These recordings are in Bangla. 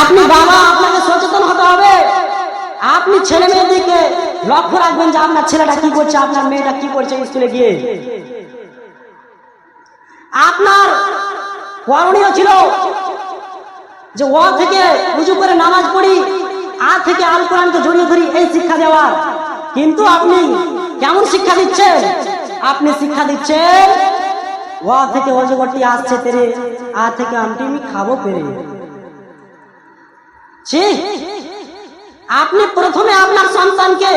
আপনি বাবা, আপনাকে সচেতন হতে হবে। আপনি ছেলে মেয়ের দিকে লক্ষ্য রাখবেন যে আপনার ছেলেটা কি করছে, আপনার মেয়েটা কি করছে স্কুলে গিয়ে। আপনার করণীয় ছিল যে ও থেকে উঁচু করে নামাজ পড়ি, আর থেকে আল কোরআনকে জড়িয়ে ধরি, এই শিক্ষা দেওয়ার। কিন্তু আপনি কেমন শিক্ষা দিচ্ছেন? আপনি শিক্ষা দিচ্ছেন, ও থেকে অজগরটি আসছে তেরে আ থেকে আমটি আমি খাব পেরে আপনি প্রথমে আপনার সন্তানকে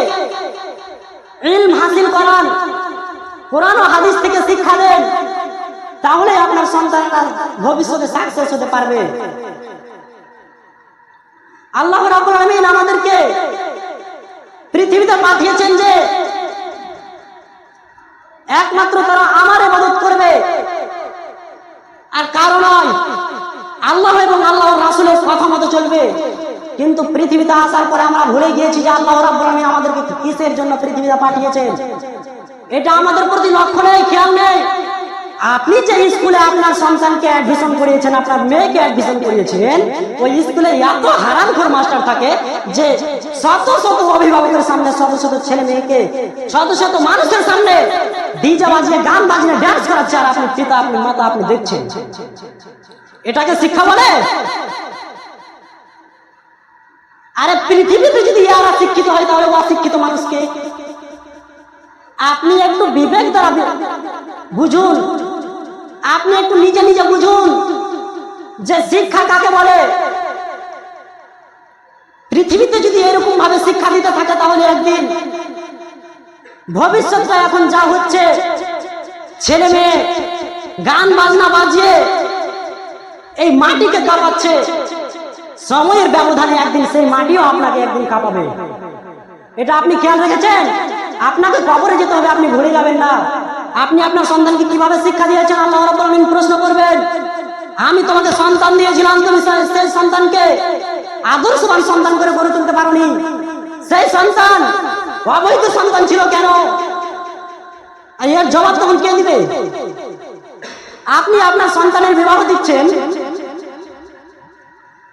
ইলম হাসিল করান, কোরআন হাদিস থেকে শিক্ষা দেন, তাহলে আপনার সন্তান ভবিষ্যতে সাকসেস হতে পারবে। আল্লাহ রাব্বুল আলামিন আমাদেরকে পৃথিবীতে পাঠিয়েছেন যে একমাত্র তারা আমার ইবাদত করবে আর কারও নয় আল্লাহ এবং আল্লাহ রাসূলের কথা মতো চলবে কিন্তু পৃথিবীতে আসার পরে আমরা ভুলে গিয়েছি যে আল্লাহ রাব্বুল আমাদেরকে কিসের জন্য পৃথিবীতে পাঠিয়েছেন। এটা আমাদের প্রতি লক্ষ্য নেই, খেয়াল নেই। আপনি যে স্কুলে আপনার সন্তানকে অ্যাডমিশন করিয়েছেন, আপনার মেয়েকে অ্যাডমিশন করিয়েছেন, ওই স্কুলে এত হারামখোর মাস্টার থাকে যে শত শত অভিভাবকের সামনে, শত শত ছেলে মেয়েকে, শত শত মানুষের সামনে ডিজে বাজিয়ে, গান বাজিয়ে ড্যান্স করাচ্ছে আর আপনি পিতা, আপনি মাতা, আপনি দেখছেন। এটাকে শিক্ষা বলে আরে পৃথিবীতে যদি এরা শিক্ষিত হয়, তাহলে অশিক্ষিত মানুষকে? আপনি একটু বিবেক দ্বারা বুঝুন? আপনি একটু নিজে নিজে বুঝুন যে শিক্ষা কাকে বলে? পৃথিবীতে যদি এরকম ভাবে শিক্ষা দিতে থাকে, তাহলে একদিন ভবিষ্যৎটা এখন যা হচ্ছে, ছেলে মেয়ে, গান বাজনা বাজিয়ে এই মাটিকে কাঁপাচ্ছে। সময়ের ব্যবধানে একদিন সেই মাটিও আপনাকে একদিন কাঁপাবে। এটা আপনি খেয়াল রেখেছেন? আপনাকে কবরে যেতে হবে, আপনি ভুলে যাবেন না। আপনি আপনার সন্তানকে কীভাবে শিক্ষা দিয়েছেন? আল্লাহ প্রশ্ন করবেন। আমি তোমাকে সন্তান দিয়েছিলাম, তুমি সেই সন্তানকে আদর্শবান সন্তান করে গড়ে তুলতে পারোনি। সেই সন্তান অবৈধ সন্তান ছিল কেন? এর জবাব তখন কে দিবে? আপনি আপনার সন্তানের বিবাহ দিচ্ছেন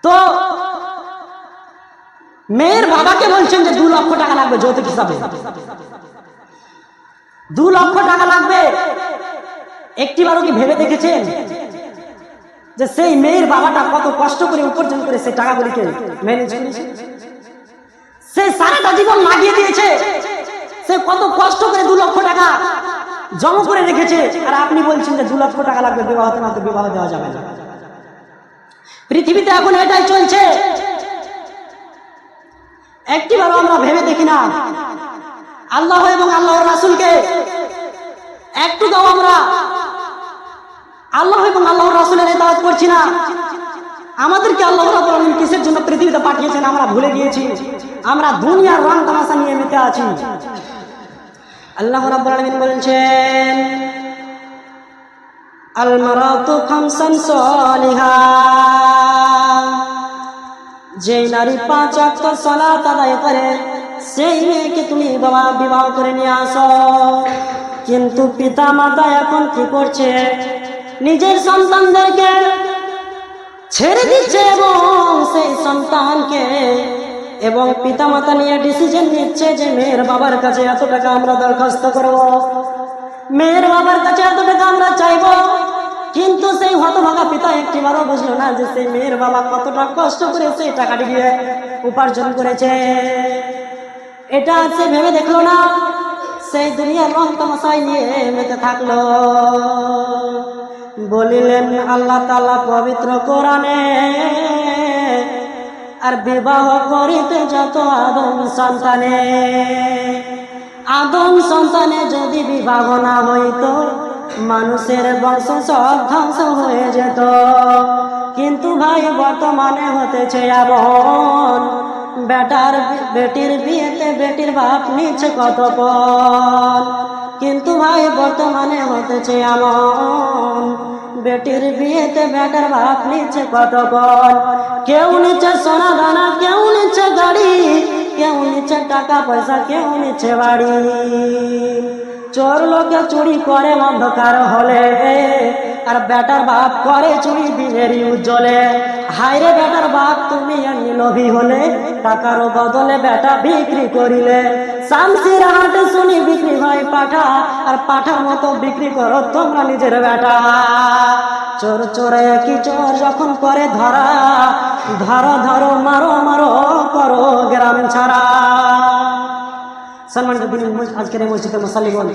তো মেয়ের বাবাকে বলছেন যে দু লক্ষ টাকা লাগবে যৌতুক হিসাবে। দু লক্ষ টাকা লাগবে। একটিবারও কি ভেবে দেখেছেন? যে সেই মেয়ের বাবাটা কত কষ্ট করে উপার্জন করে সেই টাকাগুলিকে করেছে? সে সারাটা জীবন লাগিয়ে দিয়েছে। সে কত কষ্ট করে দু লক্ষ টাকা জমা করে রেখেছে। আর আপনি বলছেন যে দু লক্ষ টাকা লাগবে, বিবাহ তোমাকে বিবাহ দেওয়া যাবে না। পৃথিবীতে এখন এটাই চলছে। একটি একটিবারও আমরা ভেবে দেখি না। আল্লাহ এবং আল্লাহর রাসুলকে একটু দাও আমরা আল্লাহ এবং আল্লাহর রাসূলের ইতাআত করছি না। আমাদেরকে আল্লাহ আলামিন কিসের জন্য পৃথিবীতে পাঠিয়েছেন আমরা ভুলে গিয়েছি। আমরা দুনিয়ার রং তামাশা নিয়ে মেতে আছি। আল্লাহ রাব্বুল আলামিন বলছেন মারাতু খামসান সালিহা। যে নারী পাঁচ অক্ট সালাত আদায় করে, সেই মেয়েকে তুমি বাবা বিবাহ করে নিয়ে আসো। কিন্তু পিতা মাতা এখন কি করছে? নিজের সন্তানদেরকে ছেড়ে দিচ্ছে এবং সেই সন্তানকে এবং পিতা মাতা নিয়ে ডিসিশন নিচ্ছে যে মেয়ের বাবার কাছে এত টাকা আমরা দরখাস্ত করব। মেয়ের বাবার কাছে এত টাকা আমরা চাইব। কিন্তু সেই হতভাগা পিতা একটি একটিবারও বুঝলো না যে সেই মেয়ের বাবা কতটা কষ্ট করে সেই টাকাটি দিয়ে উপার্জন করেছে। এটা সে ভেবে দেখল না। সেই দুনিয়ার রং নিয়ে মেতে থাকল। বলিলেন, আল্লাহ তালা পবিত্র কোরআনে আর বিবাহ করিতে যত আদম সন্তানে আদম সন্তানে যদি বিবাহ না হইতো মানুষের বংশ সব ধ্বংস হয়ে যেত। কিন্তু ভাই, বর্তমানে হতেছে এমন। বেটার বেটির বিয়েতে বেটির বাপ নিচ্ছে কত পণ। কিন্তু ভাই, বর্তমানে হতেছে এমন। বেটির বিয়েতে বেটার বাপ নিচ্ছে কত পণ। কেউ নিচ্ছে সোনা দানা, কেউ নিচ্ছে গাড়ি, কেউ নিচ্ছে টাকা পয়সা, কেউ নিচ্ছে বাড়ি। চোর লোকে চুরি করে অন্ধকার হলে, আর বেটার বাপ করে চুরি দিনের উজ্জ্বলে। হায়রে বেটার বাপ, তুমি লোভী হলে, টাকার বদলে বেটা বিক্রি করিলে। শামসির হাটে শুনি বিক্রি হয় পাঠা, আর পাঠার মতো বিক্রি করো তোমরা নিজের বেটা। চোর চোরে কি চোর যখন করে ধরা, ধরো ধরো মারো মারো করো গ্রাম ছাড়া। সম্মানিত দিন আজকের এই মসজিদের মুসাল্লিগণ